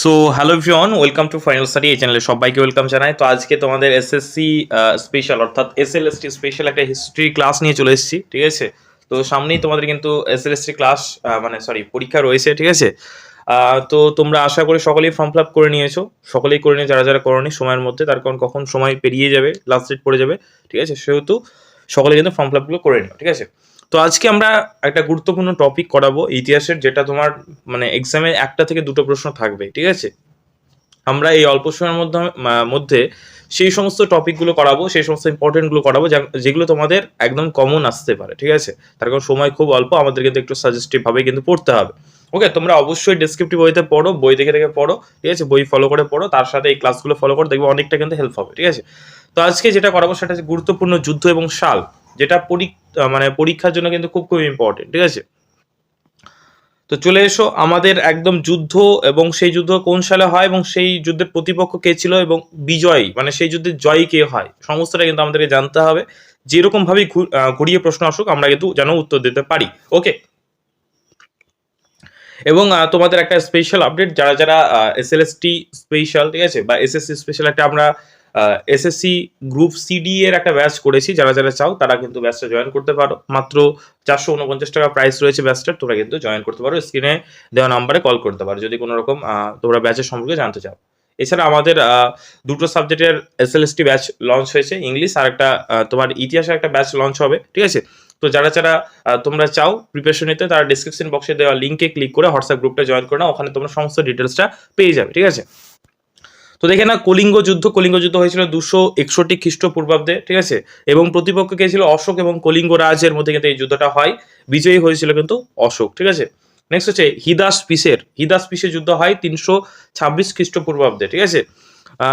So hello everyone welcome to final study এই চ্যানেলে সবাইকে ওয়েলকাম জানাই। তো আজকে তোমাদের এসএসসি স্পেশাল অর্থাৎ এসএলএসটি স্পেশাল একটা হিস্ট্রি ক্লাস নিয়ে চলে এসেছি, ঠিক আছে? তো সামনেই তোমাদের কিন্তু এসএলএসটি ক্লাস মানে সরি পরীক্ষা রয়েছে, ঠিক আছে? তো তোমরা আশা করি সকলেই ফর্ম ফিল আপ করে নিয়েছো। সকলেই করে নিয়ে, যারা যারা করনি, সময়ের মধ্যে, তার কারণ কখন সময় পেরিয়ে যাবে লাস্ট ডেট পড়ে যাবে, ঠিক আছে? সেহেতু সকলে কিন্তু ফর্ম ফিল আপগুলো করে নিও, ঠিক আছে? তো আজকে আমরা একটা গুরুত্বপূর্ণ টপিক করাবো ইতিহাসের, যেটা তোমার মানে এক্সামে একটা থেকে দুটো প্রশ্ন থাকবে, ঠিক আছে? আমরা এই অল্প সময়ের মধ্যে মধ্যে সেই সমস্ত টপিকগুলো করাবো, সেই সমস্ত ইম্পর্টেন্টগুলো করাবো যেগুলো তোমাদের একদম কমন আসতে পারে, ঠিক আছে? তার কারণ সময় খুব অল্প আমাদের কিন্তু একটু সাজেস্টিভ ভাবে কিন্তু পড়তে হবে। ওকে তোমরা অবশ্যই ডেসক্রিপটিভ বইতে পড়ো, বই দেখে দেখে পড়ো, ঠিক আছে? বই ফলো করে পড়ো, তার সাথে এই ক্লাসগুলো ফলো করে, দেখবে অনেকটা কিন্তু হেল্প হবে, ঠিক আছে? তো আজকে যেটা করাবো সেটা হচ্ছে গুরুত্বপূর্ণ যুদ্ধ এবং সাল। যেটা মানে পরীক্ষার জন্য কিন্তু খুব খুব ইম্পর্টেন্ট ঠিক আছে? তো চলে এসো, আমাদের একদম যুদ্ধ এবং সেই যুদ্ধ কোন সালে হয় এবং সেই যুদ্ধের প্রতিপক্ষ কে ছিল এবং বিজয়ী মানে সেই যুদ্ধের জয়ী কে হয়, সমস্তটা কিন্তু আমাদেরকে জানতে হবে। যেরকম ভাবে ঘুরিয়ে প্রশ্ন আসুক, আমরা কিন্তু যেন উত্তর দিতে পারি ওকে এবং তোমাদের একটা স্পেশাল আপডেট যারা যারা এসএলএসটি স্পেশাল ঠিক আছে? বা এসএসসি স্পেশাল একটা আমরা এসএসসি গ্রুপ সিডি এর একটা ব্যাচ করেছি। যারা যারা চাও, তারা কিন্তু ব্যাচটা জয়েন করতে পারো। মাত্র চারশো উনপঞ্চাশ টাকা প্রাইস রয়েছে ব্যাচটার তোমরা কিন্তু জয়েন করতে পারো। স্ক্রিনে দেওয়া নাম্বারে কল করতে পারো। যদি কোনো রকম তোমরা ব্যাচের সম্পর্কে জানতে চাও। এছাড়া আমাদের দুটো সাবজেক্টের এসএলএসটি ব্যাচ লঞ্চ হয়েছে ইংলিশ আর একটা তোমার ইতিহাসে একটা ব্যাচ লঞ্চ হবে, ঠিক আছে? তো যারা যারা তোমরা চাও প্রিপারেশন নিতে, তারা ডিসক্রিপশন বক্সে দেওয়া লিঙ্কে ক্লিক করে হোয়াটসঅ্যাপ গ্রুপটা জয়েন করে নাও। ওখানে তোমরা সমস্ত ডিটেলসটা পেয়ে যাবে, ঠিক আছে? তো দেখে না কলিঙ্গ যুদ্ধ কলিঙ্গ যুদ্ধ হয়েছিল দুশো একষট্টি খ্রিস্টপূর্বাব্দে, ঠিক আছে? এবং প্রতিপক্ষ কে ছিল? অশোক এবং কলিঙ্গ রাজের মধ্যে কিন্তু এই যুদ্ধটা হয়। বিজয়ী হয়েছিল কিন্তু অশোক, ঠিক আছে? নেক্সট হচ্ছে হিদাস পিসের হিদাস পিসের যুদ্ধ হয় তিনশো ছাব্বিশ খ্রিস্টপূর্বাব্দে, ঠিক আছে?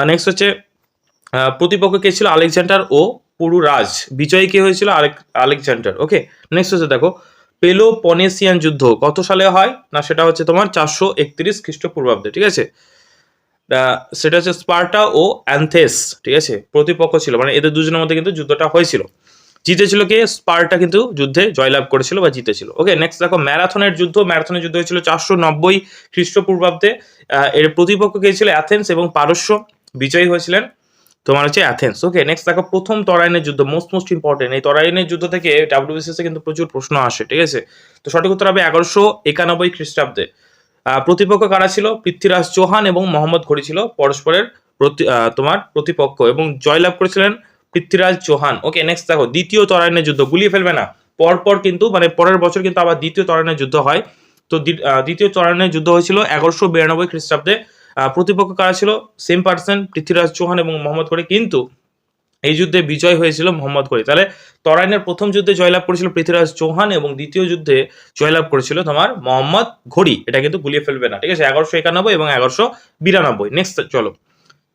নেক্সট হচ্ছে প্রতিপক্ষ কে ছিল? আলেকজান্ডার ও পুরুরাজ। বিজয়ী কে হয়েছিল? আলেক- আলেকজান্ডার, ওকে? নেক্সট হচ্ছে দেখো, পেলোপনেসিয়ান যুদ্ধ কত সালে হয়? না, সেটা হচ্ছে তোমার চারশো একত্রিশ খ্রিস্টপূর্বাব্দে, ঠিক আছে? সেটা হচ্ছে স্পার্টা ও অ্যানথেস, ঠিক আছে? প্রতিপক্ষ ছিল মানে এদের দুজনের মধ্যে কিন্তু যুদ্ধটা হয়েছিল। জিতেছিল কে? স্পার্টা কিন্তু যুদ্ধে জয়লাভ করেছিল বা জিতেছিল। ওকে নেক্সট দেখো, ম্যারাথনের যুদ্ধ। ম্যারাথনের যুদ্ধ হয়েছিল চারশো নব্বই খ্রিস্টপূর্বাব্দে। এর প্রতিপক্ষ কে ছিল? অ্যাথেন্স এবং পারস্য। বিজয়ী হয়েছিলেন তোমার হচ্ছে অ্যাথেন্স। ওকে নেক্সট দেখো, প্রথম তরাইনের যুদ্ধ মোস্ট মোস্ট ইম্পর্টেন্ট এই তরাইনের যুদ্ধ থেকে ডাব্লিউবিসিএস কিন্তু প্রচুর প্রশ্ন আসে, ঠিক আছে? তো সঠিক উত্তর হবে এগারোশো একানব্বই খ্রিস্টাব্দে। প্রতিপক্ষ কারা ছিল? পৃথ্বীরাজ চৌহান এবং মোহাম্মদ ঘড়ি ছিল পরস্পরের প্রতি তোমার প্রতিপক্ষ এবং জয়লাভ করেছিলেন পৃথ্বীরাজ চৌহান। ওকে নেক্সট দেখো, দ্বিতীয় তরাইনের যুদ্ধ। গুলিয়ে ফেলবে না। পরপর কিন্তু মানে পরের বছর কিন্তু আবার দ্বিতীয় তরাইনের যুদ্ধ হয়। তো দ্বি- দ্বিতীয় তরাইনের যুদ্ধ হয়েছিল এগারোশো বিরানব্বই খ্রিস্টাব্দে। প্রতিপক্ষ কারা ছিল? সেম পার্সন পৃথ্বীরাজ চৌহান এবং মোহাম্মদ ঘড়ি। কিন্তু এই যুদ্ধে বিজয় হয়েছিল মোহাম্মদ ঘড়ি তাহলে তরাইনের প্রথম যুদ্ধে জয়লাভ করেছিল পৃথ্বীরাজ চৌহান এবং দ্বিতীয় যুদ্ধে জয়লাভ করেছিল তোমার মোহাম্মদ ঘড়ি। এটা কিন্তু গুলিয়ে ফেলবে না, ঠিক আছে? এগারোশো একানব্বই এবং এগারোশো বিরানব্বই। নেক্সট চলো।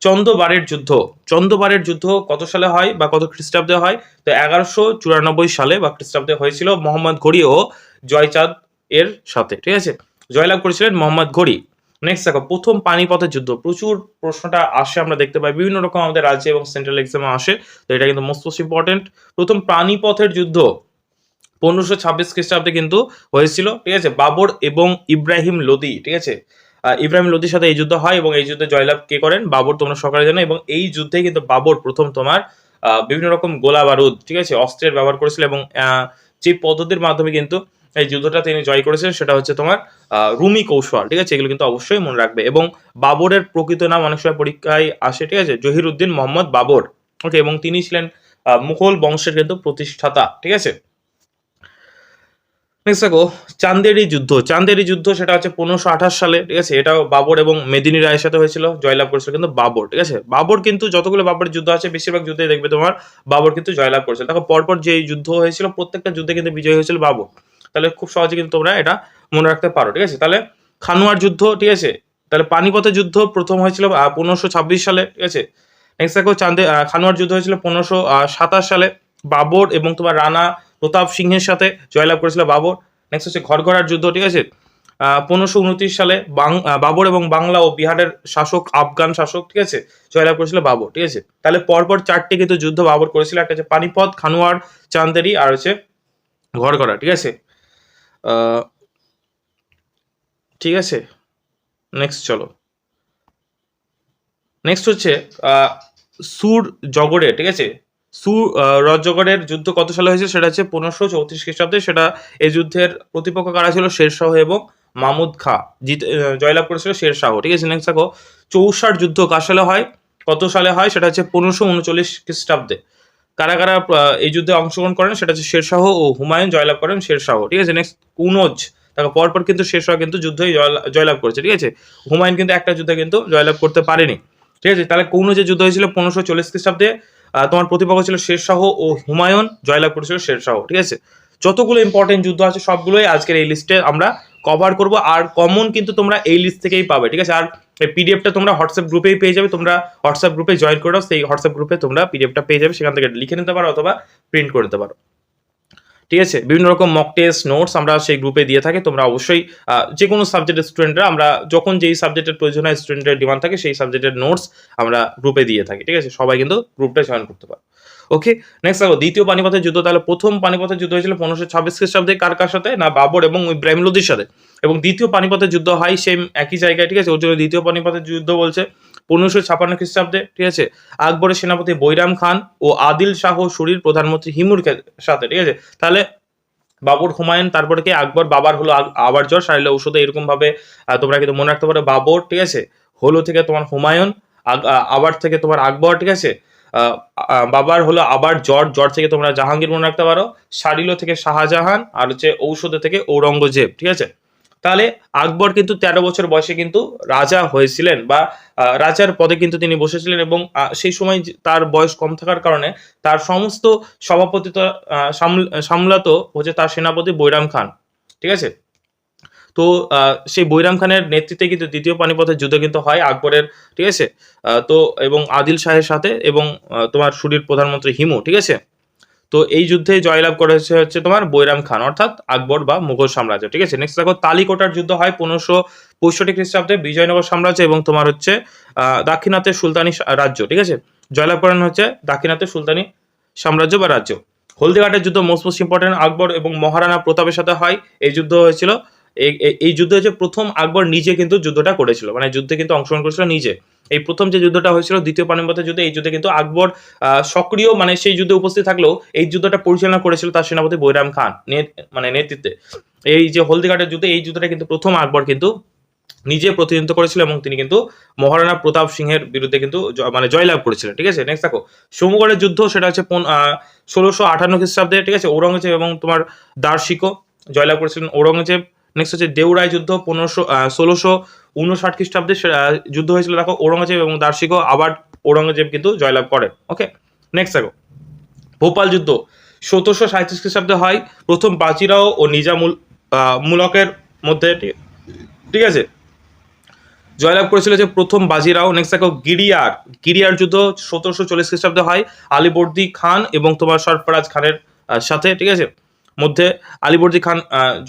চন্দ্রবারের যুদ্ধ। চন্দ্রবারের যুদ্ধ কত সালে হয় বা কত খ্রিস্টাব্দে হয়? তো এগারোশো চুরানব্বই সালে বা খ্রিস্টাব্দে হয়েছিল মোহাম্মদ ঘড়ি ও জয়চাঁদ এর সাথে, ঠিক আছে? জয়লাভ করেছিলেন মোহাম্মদ ঘড়ি। নেক্সট দেখো, প্রথম পানিপথের যুদ্ধ। প্রচুর প্রশ্নটা আসে, আমরা দেখতে পাই। বিভিন্ন রকম আমাদের রাজ্যে এবং সেন্ট্রাল এক্সামে আসে। তো এটা কিন্তু মোস্ট মোস্ট ইম্পর্টেন্ট প্রথম পানিপথের যুদ্ধ পনেরোশো ছাব্বিশ খ্রিস্টাব্দে কিন্তু হয়েছিল, ঠিক আছে? বাবর এবং ইব্রাহিম লোদি, ঠিক আছে? ইব্রাহিম লোদির সাথে এই যুদ্ধ হয় এবং এই যুদ্ধে জয়লাভ কে করেন? বাবর তোমরা সকালে জানো। এবং এই যুদ্ধে কিন্তু বাবর প্রথম তোমার বিভিন্ন রকম গোলা বারুদ ঠিক আছে? অস্ত্রের ব্যবহার করেছিল এবং যে পদ্ধতির মাধ্যমে কিন্তু এই যুদ্ধটা তিনি জয় করেছিলেন, সেটা হচ্ছে তোমার রুমি কৌশল, ঠিক আছে? এগুলো কিন্তু অবশ্যই মনে রাখবে। এবং বাবরের প্রকৃত নাম অনেক সময় পরীক্ষায় আসে, ঠিক আছে? জহিরুদ্দিন মোহাম্মদ বাবর, ওকে? এবং তিনি ছিলেন মুঘল বংশের কিন্তু প্রতিষ্ঠাতা, ঠিক আছে? নেক্সট দেখো, চান্দেরি যুদ্ধ। চান্দেরি যুদ্ধ সেটা হচ্ছে পনেরোশো আঠাশ সালে, ঠিক আছে? এটাও বাবর এবং মেদিনী রায়ের সাথে হয়েছিল, জয়লাভ করেছিল কিন্তু বাবর, ঠিক আছে? বাবর কিন্তু যতগুলো বাবরের যুদ্ধ আছে, বেশিরভাগ যুদ্ধে দেখবে তোমার, বাবর কিন্তু জয়লাভ করেছিল। দেখো, পরপর যে যুদ্ধ হয়েছিল, প্রত্যেকটা যুদ্ধে কিন্তু বিজয় হয়েছিল বাবর। তাহলে খুব সহজে কিন্তু তোমরা এটা মনে রাখতে পারো, ঠিক আছে? তাহলে খানুয়ার যুদ্ধ, ঠিক আছে? তাহলে পানিপথের যুদ্ধ প্রথম হয়েছিল পনেরোশো ছাব্বিশ সালে, ঠিক আছে? নেক্সট দেখো, চাঁদে খানুয়ার যুদ্ধ হয়েছিল পনেরোশো সাতাশ সালে। বাবর এবং তোমার রানা প্রতাপ সিংহের সাথে জয়লাভ করেছিল বাবর। নেক্সট হচ্ছে ঘরঘরার যুদ্ধ, ঠিক আছে? পনেরোশো উনত্রিশ সালে বাবর এবং বাংলা ও বিহারের শাসক, আফগান শাসক, ঠিক আছে? জয়লাভ করেছিল বাবর, ঠিক আছে? তাহলে পরপর চারটে কিন্তু যুদ্ধ বাবর করেছিল। একটা হচ্ছে পানিপথ, খানুয়ার চান্দেরি আর হচ্ছে ঘরঘরা, ঠিক আছে? ঠিক আছে নেক্সট চলো। নেক্সট হচ্ছে সুর জগড়ে, ঠিক আছে? সুর রজগড়ের যুদ্ধ কত সালে হয়েছে সেটা হচ্ছে পনেরোশো চৌত্রিশ খ্রিস্টাব্দে। সেটা এই যুদ্ধের প্রতিপক্ষ কারা ছিল? শেরশাহ এবং মামুদ খা। জিত জয়লাভ করেছিল শেরশাহ ঠিক আছে নেক্সট দেখো, চৌষাট যুদ্ধ কার সালে হয়? কত সালে হয়? সেটা হচ্ছে পনেরোশো উনচল্লিশ খ্রিস্টাব্দে। কারা কারা এই যুদ্ধে অংশগ্রহণ করেন সেটা হচ্ছে শেরশাহ ও হুমায়ুন, জয়লাভ করেন শেরশাহ ঠিক আছে? নেক্সট কুনজ। দেখো পরপর কিন্তু শেরশাহ কিন্তু যুদ্ধই জয়লা- জয়লাভ করেছে। ঠিক আছে? হুমায়ুন কিন্তু একটা যুদ্ধে কিন্তু জয়লাভ করতে পারেনি। ঠিক আছে? তাহলে কৌন যে যুদ্ধ হয়েছিল পনেরোশো চল্লিশ খ্রিস্টাব্দে। তোমার প্রতিপক্ষ ছিল শেরশাহ ও হুমায়ুন, জয়লাভ করেছিল শেরশাহ ঠিক আছে? যতগুলো ইম্পর্টেন্ট যুদ্ধ আছে সবগুলোই আজকের এই লিস্টে আমরা কভার করব আর কমন কিন্তু তোমরা এই লিস্ট থেকেই পাবে, ঠিক আছে? আর এই পিডিএফটা তোমরা হোয়াটসঅ্যাপ গ্রুপেই পেয়ে যাবে, তোমরা হোয়াটসঅ্যাপ গ্রুপে জয়েন করে সেই হোয়াটসঅ্যাপ গ্রুপে তোমরা পিডিএফটা পেয়ে যাবে, সেখান থেকে লিখে নিতে পারো অথবা প্রিন্ট করে নিতে পারো। ঠিক আছে? বিভিন্ন রকম মক টেস্ট নোটস আমরা সেই গ্রুপে দিয়ে থাকি, তোমরা অবশ্যই যে কোনো সাবজেক্টের স্টুডেন্টরা আমরা যখন যেই সাবজেক্টের প্রয়োজন হয় স্টুডেন্টের ডিমান্ড থাকে, সেই সাবজেক্টের নোটস আমরা গ্রুপে দিয়ে থাকি, ঠিক আছে? সবাই কিন্তু গ্রুপটা জয়েন করতে পারো। ওকে নেক্সট দেখো, দ্বিতীয় পানিপথের যুদ্ধ, তাহলে প্রথম পানিপথের যুদ্ধ হয়েছিল পনেরোশো ছাব্বিশ খ্রিস্টাব্দে কার কার সাথে? না, বাবর এবং ইব্রাহিম লোদির সাথে। এবং দ্বিতীয় পানিপথের যুদ্ধ হয় সেম একই জায়গায়, ঠিক আছে? ওর জন্য দ্বিতীয় পানিপথের যুদ্ধ বলছে পনেরোশো ছাপান্ন খ্রিস্টাব্দে, ঠিক আছে? আকবরের সেনাপতি বৈরাম খান ও আদিল শাহ শরীর প্রধানমন্ত্রী হিমুর সাথে, ঠিক আছে? তাহলে বাবর হুমায়ুন, তারপরে কি? আকবর, বাবার হলো আবার জ্বর সারিলে ঔষধে এরকম ভাবে তোমরা কিন্তু মনে রাখতে পারো। বাবর, ঠিক আছে? হলো থেকে তোমার হুমায়ুন আবার থেকে তোমার আকবর, ঠিক আছে? বাবার হলো আবার জ্বর। জ্বর থেকে তোমরা জাহাঙ্গীর মনে রাখতে পারো। সারিলো থেকে শাহজাহান, আর হচ্ছে ঔষধে থেকে ঔরঙ্গজেব, ঠিক আছে? তাহলে আকবর কিন্তু তেরো বছর বয়সে কিন্তু রাজা হয়েছিলেন বা রাজার পদে কিন্তু তিনি বসেছিলেন এবং সেই সময় তার বয়স কম থাকার কারণে তার সমস্ত সভাপতিত্ব সামলাতো হচ্ছে তার সেনাপতি বৈরাম খান, ঠিক আছে? তো সেই বৈরাম খানের নেতৃত্বে কিন্তু দ্বিতীয় পানিপথের যুদ্ধ কিন্তু হয় আকবরের ঠিক আছে? তো এবং আদিল শাহের সাথে এবং তোমার সুরির প্রধানমন্ত্রী হিমু ঠিক আছে? তো এই যুদ্ধে জয়লাভ করেছে হচ্ছে তোমার বৈরাম খান অর্থাৎ আকবর বা মুঘল সাম্রাজ্য ঠিক আছে? নেক্সট দেখো তালিকোটার যুদ্ধ হয় পনেরোশো পঁয়ষট্টি খ্রিস্টাব্দে বিজয়নগর সাম্রাজ্য এবং তোমার হচ্ছে আহ, দাক্ষিণাত্যের সুলতানি রাজ্য ঠিক আছে? জয়লাভ করেন হচ্ছে দাক্ষিণাত্যের সুলতানি সাম্রাজ্য বা রাজ্য। হলদিঘাটের যুদ্ধ মোস্ট মোস্ট ইম্পর্টেন্ট আকবর এবং মহারানা প্রতাপের সাথে হয়। এই যুদ্ধ হয়েছিল এই যুদ্ধ হচ্ছে প্রথম আকবর নিজে কিন্তু যুদ্ধটা করেছিল। মানে যুদ্ধে কিন্তু অংশগ্রহণ করেছিল নিজে। এই প্রথম যে যুদ্ধটা হয়েছিল, দ্বিতীয় পানিপথের যুদ্ধে, এই যুদ্ধে কিন্তু আকবর সক্রিয় মানে সেই যুদ্ধে উপস্থিত থাকলেও এই যুদ্ধটা পরিচালনা করেছিল তার সেনাপতি বৈরাম খান মানে নেতৃত্বে। এই যে হলদিঘাটের যুদ্ধে এই যুদ্ধটা কিন্তু প্রথম আকবর কিন্তু নিজে প্রতিনিধিত্ব করেছিল এবং তিনি কিন্তু মহারানা প্রতাপ সিংহের বিরুদ্ধে কিন্তু মানে জয়লাভ করেছিলেন। ঠিক আছে? নেক্সট দেখো, সমগড়ের যুদ্ধ সেটা হচ্ছে ষোলোশো আটান্ন খ্রিস্টাব্দে, ঠিক আছে? ঔরঙ্গজেব এবং তোমার দার্শিকও জয়লাভ করেছিলেন। ঔরঙ্গজেব নেক্সট হচ্ছে দেউরাই যুদ্ধ, পনেরোশো ষোলোশো উনষাট খ্রিস্টাব্দে যুদ্ধ হয়েছিল দেখো ঔরঙ্গজেব এবং দার্শিকও আবার ঔরঙ্গজেব কিন্তু জয়লাভ করেন ওকে নেক্সট দেখো। ভোপাল যুদ্ধ, সতেরোশো সাঁত্রিশ খ্রিস্টাব্দে হয়। প্রথম বাজিরাও ও নিজামুল মুলকের মধ্যে, ঠিক আছে? জয়লাভ করেছিল যে প্রথম বাজিরাও নেক্সট দেখো গিরিয়ার গিরিয়ার যুদ্ধ সতেরোশো চল্লিশ খ্রিস্টাব্দে হয়। আলিবর্দি খান এবং তোমার সরফরাজ খানের সাথে, ঠিক আছে? মধ্যে আলিবর্দি খান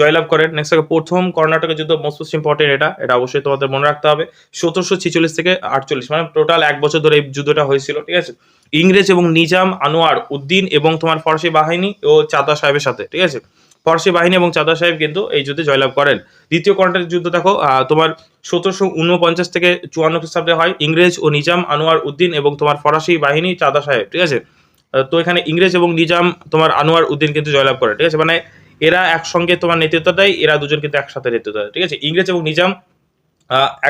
জয়লাভ করেন। নেক্সট দেখো প্রথম কর্ণাটকের যুদ্ধ মোস্ট ইম্পর্টেন্ট এটা। এটা অবশ্যই তোমাদের মনে রাখতে হবে। সতেরোশো ছিচল্লিশ থেকে আটচল্লিশ মানে টোটাল এক বছর ধরে এই যুদ্ধটা হয়েছিল, ঠিক আছে? ইংরেজ এবং নিজাম আনোয়ার উদ্দিন এবং তোমার ফরাসি বাহিনী ও চাঁদা সাহেবের সাথে, ঠিক আছে? ফরাসি বাহিনী এবং চাঁদা সাহেব কিন্তু এই যুদ্ধে জয়লাভ করেন। দ্বিতীয় কর্ণাটকের যুদ্ধ দেখো তোমার সতেরোশো উনপঞ্চাশ থেকে চুয়ান্ন খ্রিস্টাব্দে হয়। ইংরেজ ও নিজাম আনোয়ার উদ্দিন এবং তোমার ফরাসি বাহিনী চাঁদা সাহেব, ঠিক আছে? তো এখানে ইংরেজ এবং নিজাম তোমার আনোয়ার উদ্দিন কিন্তু জয়লাভ করে, ঠিক আছে? মানে এরা একসঙ্গে তোমার নেতৃত্ব দেয়, এরা দুজন কিন্তু একসাথে নেতৃত্ব দেয়, ঠিক আছে? ইংরেজ এবং নিজাম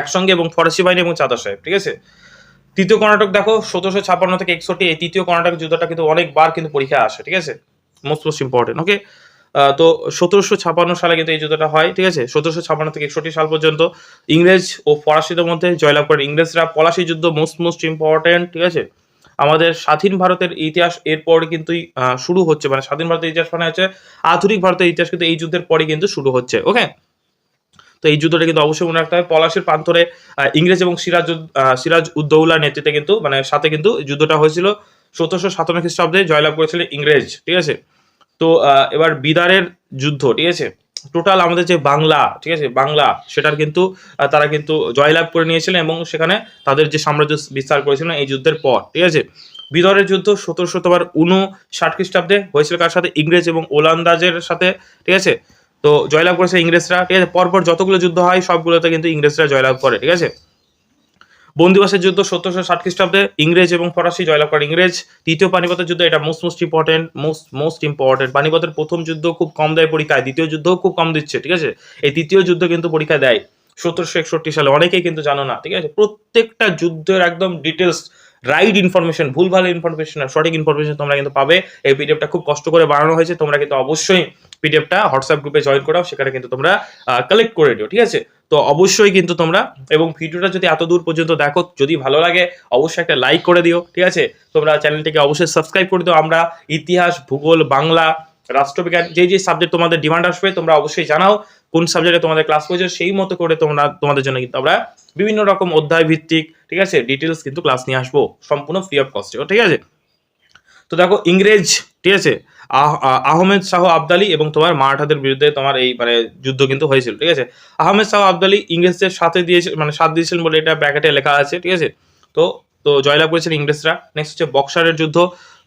একসঙ্গে এবং ফরাসি বাহিনী এবং চাঁদা সাহেব, ঠিক আছে? তৃতীয় কর্ণাটক দেখো, সতেরোশো ছাপান্ন থেকে একষট্টি, এই তৃতীয় কর্ণাটক যুদ্ধটা কিন্তু অনেকবার কিন্তু পরীক্ষা আসে, ঠিক আছে? মোস্ট মোস্ট ইম্পর্টেন্ট ওকে তো সতেরোশো ছাপান্ন সালে কিন্তু এই যুদ্ধটা হয়, ঠিক আছে? সতেরোশো ছাপান্ন থেকে একষট্টি সাল পর্যন্ত ইংরেজ ও ফরাসিদের মধ্যে জয়লাভ করে, ইংরেজরা পলাশি যুদ্ধ মোস্ট মোস্ট ইম্পর্টেন্ট ঠিক আছে? আমাদের স্বাধীন ভারতের ইতিহাস এরপর কিন্তু শুরু হচ্ছে। মানে স্বাধীন ভারতের ইতিহাস মানে হচ্ছে, আধুনিক ভারতের ইতিহাস কিন্তু এই যুদ্ধের পরে কিন্তু শুরু হচ্ছে ওকে তো এই যুদ্ধটা কিন্তু অবশ্যই মনে রাখতে হবে। পলাশের প্রান্তরে ইংরেজ এবং সিরাজ সিরাজ উদ্দৌলার নেতৃত্বে কিন্তু মানে সাথে কিন্তু যুদ্ধটা হয়েছিল। সতেরোশো সাতান্ন খ্রিস্টাব্দে জয়লাভ করেছিল ইংরেজ, ঠিক আছে? তো এবার বিদারের যুদ্ধ, ঠিক আছে? টোটাল আমাদের যে বাংলা, ঠিক আছে? বাংলা, সেটার কিন্তু তারা কিন্তু জয়লাভ করে নিয়েছিলেন এবং সেখানে তাদের যে সাম্রাজ্য বিস্তার করেছিলেন এই যুদ্ধের পর, ঠিক আছে? বিদরের যুদ্ধ সতেরোশো তোমার উনষাট খ্রিস্টাব্দে হয়েছিল কার সাথে? ইংরেজ এবং ওলান্দাজের সাথে, ঠিক আছে? তো জয়লাভ করেছে ইংরেজরা, ঠিক আছে? পরপর যতগুলো যুদ্ধ হয়, সবগুলোতে কিন্তু ইংরেজরা জয়লাভ করে, ঠিক আছে? বন্দিবাসের যুদ্ধ সতেরোশো ষাট খ্রিস্টাব্দে ইংরেজ এবং ফরাসি জয়লাভ করে। ইংরেজ তৃতীয় পানিপথের যুদ্ধ, এটা most most important most most important পানিপথের প্রথম যুদ্ধ খুব কম দেয় পরীক্ষায়, দ্বিতীয় যুদ্ধও খুব কম দিচ্ছে, ঠিক আছে? এই তৃতীয় যুদ্ধ কিন্তু পরীক্ষা দেয়, সতেরোশো একষট্টি সালে। অনেকেই কিন্তু জানো না, ঠিক আছে? প্রত্যেকটা যুদ্ধের একদম ডিটেলস রাইট ইনফরমেশন ভুল ভালো ইনফরমেশন সঠিক ইনফরমেশন তোমরা কিন্তু পাবে। এই পিডিএফটা খুব কষ্ট করে বানানো হয়েছে, তোমরা কিন্তু অবশ্যই পিডিএফটা হোয়াটসঅ্যাপ গ্রুপে জয়েন করাও, সেখানে কিন্তু তোমরা কালেক্ট করে দিও ঠিক আছে? তো অবশ্যই কিন্তু তোমরা, এবং ভিডিওটা যদি এত দূর পর্যন্ত দেখো, যদি ভালো লাগে, অবশ্যই একটা লাইক করে দিও, ঠিক আছে? তোমরা চ্যানেলটিকে অবশ্যই সাবস্ক্রাইব করে দিও। আমরা ইতিহাস, ভূগোল, বাংলা রাষ্ট্রবিজ্ঞান যে যে সাবজেক্ট তোমাদের ডিমান্ড আসবে, তোমরা অবশ্যই জানাও, কোন সাবজেক্টে তোমাদের ক্লাস করছে সেই মতো করে তোমরা, তোমাদের জন্য কিন্তু আমরা বিভিন্ন রকম অধ্যায় ভিত্তিক, ঠিক আছে? ডিটেলস কিন্তু ক্লাস নিয়ে আসব, সম্পূর্ণ ফ্রি অফ কস্টে ঠিক আছে? তো দেখো ইংরেজ, ঠিক আছে? আহমেদ শাহ আবদালি এবং তোমার মারাঠাদের বিরুদ্ধে তোমার এই মানে যুদ্ধ কিন্তু হয়েছিল, ঠিক আছে? আহমেদ শাহ আবদালি ইংরেজদের সাথে দিয়েছে মানে সাথ দিয়েছিলেন বলে এটা ব্র্যাকেটে লেখা আছে, ঠিক আছে? তো তো জয়লাভ করেছেন ইংরেজরা। নেক্সট হচ্ছে বক্সারের যুদ্ধ।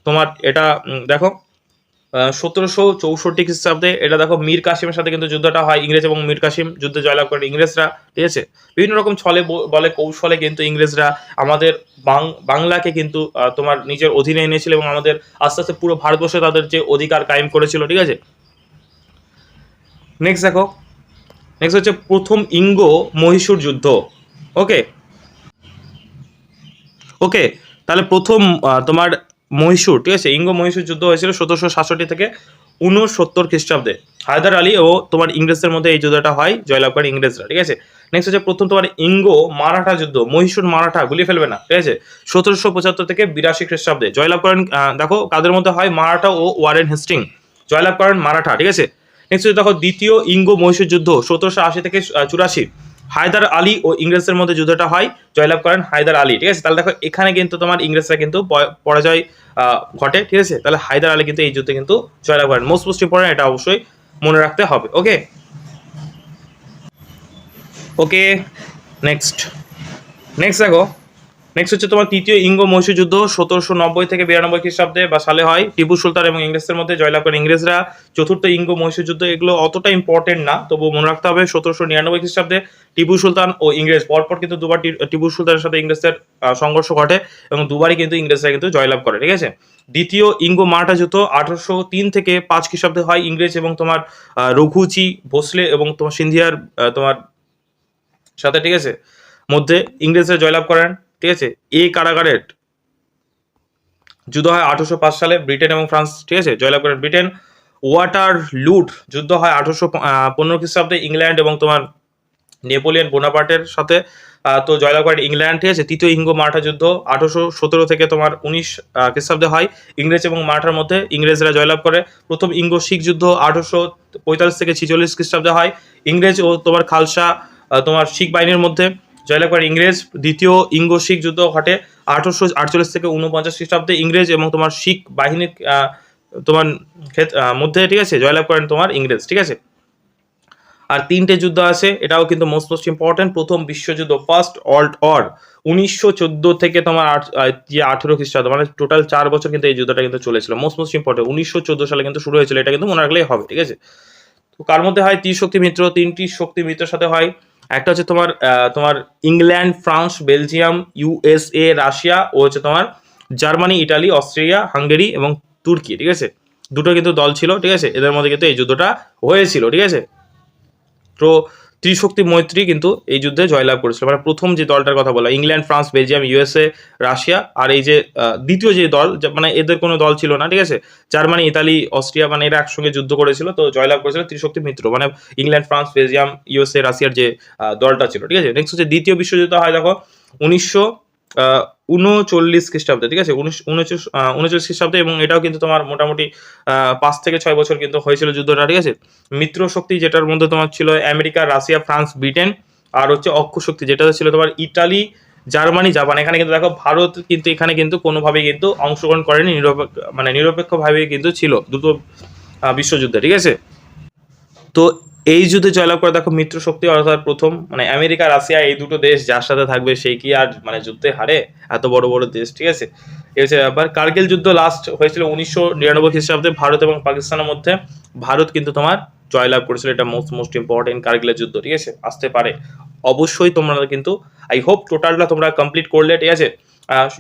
তোমার এটা দেখো সতেরোশো চৌষট্টি খ্রিস্টাব্দে, এটা দেখো, মীর কাসিমের সাথে কিন্তু যুদ্ধটা হয়, ইংরেজ এবং মীর কাসিম যুদ্ধে জয়লাভ করেন ইংরেজরা, ঠিক আছে? বিভিন্ন রকম ছলে বলে কৌশলে কিন্তু ইংরেজরা আমাদের বাংলাকে কিন্তু তোমার নিজের অধীনে এনেছিল এবং আমাদের আস্তে আস্তে পুরো ভারতবর্ষে তাদের যে অধিকার কায়েম করেছিল, ঠিক আছে? নেক্সট দেখো। নেক্সট হচ্ছে প্রথম ইঙ্গো মহীশূর যুদ্ধ ওকে ওকে তাহলে প্রথম তোমার মহীশূর, ঠিক আছে? ইঙ্গ মহীশূর যুদ্ধ হয়েছিল সতেরোশো সাতষট্টি থেকে উনসত্তর খ্রিস্টাব্দে। হায়দার আলী ও তোমার ইংরেজদের মধ্যে এই যুদ্ধটা হয়, জয়লাভ করে ইংরেজরা, ঠিক আছে? নেক্সট হচ্ছে প্রথম তোমার ইঙ্গ মারাঠা যুদ্ধ, মহীশূর মারাঠা গুলি ফেলবে না, ঠিক আছে? সতেরোশো পঁচাত্তর থেকে বিরাশি খ্রিস্টাব্দে, জয়লাভ করেন দেখো, কাদের মধ্যে হয়? মারাঠা ও ওয়ারেন হেস্টিং। জয়লাভ করেন মারাঠা, ঠিক আছে? নেক্সট হচ্ছে দেখো দ্বিতীয় ইঙ্গ মহীশূর যুদ্ধ, সতেরোশো আশি থেকে চুরাশি। হায়দার আলী ও ইংরেজদের মধ্যে যুদ্ধটা হয়, জয়লাভ করেন হায়দার আলী, ঠিক আছে? তাহলে দেখো, এখানে কিন্তু তোমার ইংরেজরা কিন্তু পরাজয় ঘটে, ঠিক আছে? তাহলে হায়দার আলী কিন্তু এই যুদ্ধে কিন্তু জয়লাভ করেন। মোস্ট মোস্ট ইম্পর্টেন্ট এটা অবশ্যই মনে রাখতে হবে ওকে ওকে নেক্সট নেক্সট দেখো নেক্সট হচ্ছে তোমার তৃতীয় ইঙ্গ মহীশূর যুদ্ধ, সতেরোশো নব্বই থেকে বিরানব্বই খ্রিস্টাব্দে বা সালে হয়। টিপু সুলতান এবং ইংরেজদের মধ্যে জয়লাভ করেন ইংরেজরা। চতুর্থ ইঙ্গ মহীশূর যুদ্ধ এগুলো অতটা ইম্পর্টেন্ট না, তবু মনে রাখতে হবে সতেরোশো নিরানব্বই খ্রিস্টাব্দে টিপু সুলতান ও ইংরেজ, পরপর কিন্তু দুবার টিপু সুলতানের সাথে ইংরেজদের সংঘর্ষ ঘটে এবং দুবারই কিন্তু ইংরেজরা কিন্তু জয়লাভ করে, ঠিক আছে? দ্বিতীয় ইঙ্গ মারাঠা যুদ্ধ আঠারোশো তিন থেকে পাঁচ খ্রিস্টাব্দে হয় ইংরেজ এবং তোমার রঘুচি ভোসলে এবং তোমার সিন্ধিয়ার তোমার সাথে, ঠিক আছে? মধ্যে ইংরেজরা জয়লাভ করেন। ঠিক আছে? এই কারাগারের যুদ্ধ হয় আঠারোশো পাঁচ সালে ব্রিটেন এবং ফ্রান্স, ঠিক আছে? জয়লাভ করে ব্রিটেন। ওয়াটার লুট যুদ্ধ হয় আঠারোশো পনেরো খ্রিস্টাব্দে ইংল্যান্ড এবং তোমার নেপোলিয়ন বোনাপার্টের সাথে। তো জয়লাভ করে ইংল্যান্ড, ঠিক আছে? তৃতীয় ইঙ্গো মারাঠা যুদ্ধ আঠারোশো সতেরো থেকে তোমার উনিশ খ্রিস্টাব্দে হয়। ইংরেজ এবং মারাঠার মধ্যে ইংরেজরা জয়লাভ করে। প্রথম ইঙ্গো শিখ যুদ্ধ আঠারোশো পঁয়তাল্লিশ থেকে ছিচল্লিশ খ্রিস্টাব্দে হয়। ইংরেজ ও তোমার খালসা তোমার শিখ বাহিনীর মধ্যে। জয়লাভ করে ইংরেজ, দ্বিতীয় ইঙ্গ শিখ যুদ্ধ ঘটে আঠারোশো আটচল্লিশ থেকে উনপঞ্চাশ খ্রিস্টাব্দে। ইংরেজ এবং তোমার শিখ বাহিনীর তোমার মধ্যে, ঠিক আছে? জয়লাভ করেন তোমার ইংরেজ, ঠিক আছে? আর তিনটে যুদ্ধ আছে, এটাও কিন্তু মোস্ট মোস্ট ইম্পর্টেন্ট প্রথম বিশ্বযুদ্ধ ফার্স্ট অল্ট অর উনিশশো চোদ্দ থেকে তোমার যে আঠেরো খ্রিস্টাব্দ মানে টোটাল চার বছর কিন্তু এই যুদ্ধটা কিন্তু চলেছিল। মোস্ট মোস্ট ইম্পর্টেন্ট উনিশশো চোদ্দ সালে কিন্তু শুরু হয়েছিল, এটা কিন্তু মনে রাখলেই হবে, ঠিক আছে? তো কার মধ্যে হয়? ত্রিশক্তি মিত্র, তিনটি শক্তি মিত্রের সাথে হয়। একটা হচ্ছে তোমার তোমার England, France, Belgium USA Russia ও হচ্ছে তোমার জার্মানি, ইটালি, অস্ট্রেলিয়া, হাঙ্গেরি এবং তুর্কি, ঠিক আছে? দুটো কিন্তু দল ছিল, ঠিক আছে? এদের মধ্যে কিন্তু এই যুদ্ধটা হয়েছিল, ঠিক আছে? তো ত্রিশক্তি মৈত্রী কিন্তু এই যুদ্ধে জয়লাভ করেছিল। মানে প্রথম যে দলটার কথা বলা, England, France, Belgium, USA, Russia আর এই যে দ্বিতীয় যে দল মানে এদের কোনো দল ছিল না, ঠিক আছে? জার্মানি, ইতালি, অস্ট্রিয়া মানে এরা একসঙ্গে যুদ্ধ করেছিল, তো জয়লাভ করেছিল ত্রিশক্তি মিত্র। মানে ইংল্যান্ড, ফ্রান্স, বেলজিয়াম, ইউএসএ, রাশিয়ার যে দলটা ছিল, ঠিক আছে? নেক্সট হচ্ছে দ্বিতীয় বিশ্বযুদ্ধ হয়, দেখো, উনিশশো উনচল্লিশ খ্রিস্টাব্দে, ঠিক আছে? উনিশ, উনচল্লিশ খ্রিস্টাব্দে এবং এটাও কিন্তু তোমার মোটামুটি পাঁচ থেকে ছয় বছর কিন্তু হয়েছিল যুদ্ধটা, ঠিক আছে? মিত্র শক্তি যেটার মধ্যে তোমার ছিল আমেরিকা, রাশিয়া, ফ্রান্স, ব্রিটেন আর হচ্ছে অক্ষ শক্তি, যেটা ছিল তোমার ইটালি, জার্মানি, জাপান। এখানে কিন্তু দেখো ভারত কিন্তু, এখানে কিন্তু কোনোভাবেই কিন্তু অংশগ্রহণ করেনি, নিরপেক্ষ মানে নিরপেক্ষভাবে কিন্তু ছিল দুটো বিশ্বযুদ্ধে, ঠিক আছে? তো এই যুদ্ধে জয়লাভ করে দেখো মিত্র শক্তি অর্থাৎ প্রথম মানে আমেরিকা, রাশিয়া, এই দুটো দেশ যার সাথে থাকবে সেই কি আর মানে যুদ্ধে হারে? এত বড় বড় দেশ, ঠিক আছে? এই হচ্ছে ব্যাপার। কার্গিল যুদ্ধ লাস্ট হয়েছিল উনিশশো নিরানব্বই খ্রিস্টাব্দে ভারত এবং পাকিস্তানের মধ্যে। ভারত কিন্তু তোমার জয়লাভ করেছিল। এটা মোস্ট মোস্ট ইম্পর্টেন্ট কার্গিলের যুদ্ধ, ঠিক আছে? আসতে পারে। অবশ্যই তোমরা কিন্তু আই হোপ টোটালটা তোমরা কমপ্লিট করলে, ঠিক আছে?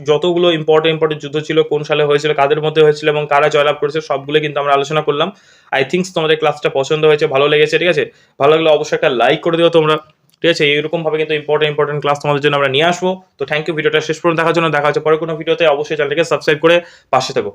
যতগুলো ইম্পর্টেন্ট ইম্পর্টেন্ট যুদ্ধ ছিল, কোন সালে হয়েছিল, কাদের মধ্যে হয়েছিল এবং কারা জয়লাভ করেছে, সবগুলো কিন্তু আমরা আলোচনা করলাম। আই থিঙ্ক তোমাদের ক্লাসটা পছন্দ হয়েছে, ভালো লেগেছে, ঠিক আছে? ভালো লাগলে অবশ্যই একটা লাইক করে দিও তোমরা, ঠিক আছে? এইরকম ভাবে কিন্তু ইম্পর্টেন্ট ইম্পর্টেন্ট ক্লাস তোমাদের জন্য আমরা নিয়ে আসব। তো থ্যাংক ইউ ভিডিওটা শেষ পর্যন্ত দেখার জন্য। দেখা হচ্ছে পরে কোনো ভিডিওতে। অবশ্যই চ্যানেলটাকে সাবস্ক্রাইব করে পাশে থাকো।